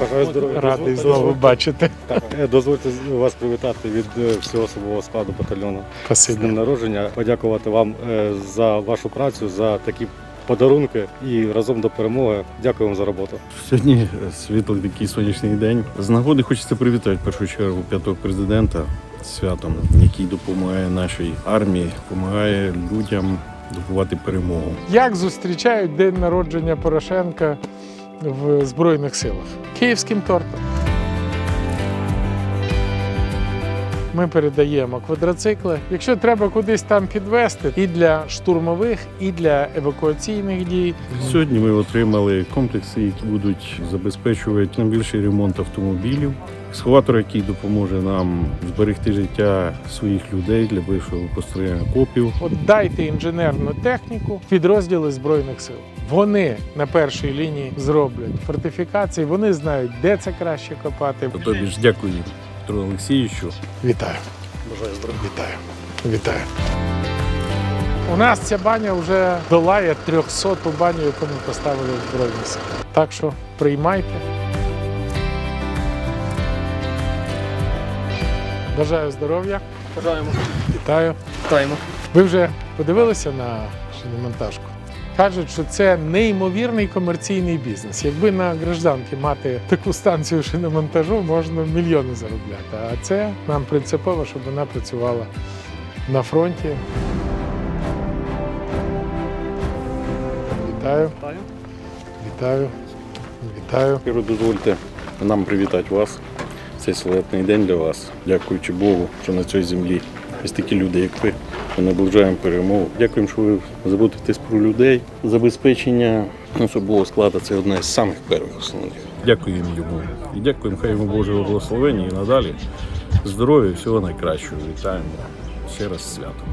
Бажаю здоров'я. Радий знову бачити. Так, е, Дозвольте вас привітати від е, всього особового складу батальйону з днем народження. Подякувати вам е, за вашу працю, за такі подарунки і разом до перемоги. Дякую вам за роботу. Сьогодні світлий такий сонячний день. З нагоди хочеться привітати в першу чергу п'ятого президента святом, який допомагає нашій армії, допомагає людям добувати перемогу. Як зустрічають день народження Порошенка в Збройних силах? Київським тортом. Ми передаємо квадроцикли. Якщо треба кудись там підвести, і для штурмових, і для евакуаційних дій. Сьогодні ми отримали комплекси, які будуть забезпечувати найбільший ремонт автомобілів. Сховатор, який допоможе нам зберегти життя своїх людей для більшого построєння копів. От дайте інженерну техніку підрозділи Збройних сил. Вони на першій лінії зроблять фортифікації, вони знають, де це краще копати. Тобі ж дякую Петру Олексійовичу. Вітаю. Бажаю здоров'я. Вітаю. Вітаю. У нас ця баня вже долає 300 баню, яку ми поставили в Збройні сили. Так що приймайте. Бажаю здоров'я. Бажаємо. Вітаю. Вітаємо. Ви вже подивилися на шиномонтажку? Кажуть, що це неймовірний комерційний бізнес. Якби на гражданки мати таку станцію шиномонтажу, можна мільйони заробляти. А це нам принципово, щоб вона працювала на фронті. Вітаю, Вітаю. вітаю, вітаю. Дозвольте нам привітати вас. Цей славетний день для вас. Дякуючи Богу, що на цій землі є такі люди, як ви. Ми наближаємо перемогу. Дякуємо, що ви заботитесь про людей. Забезпечення особового складу це одна з самих перших основних. Дякуємо йому. І дякуємо, хай йому Божого благословення і надалі. Здоров'я, всього найкращого. Вітаємо ще раз святом.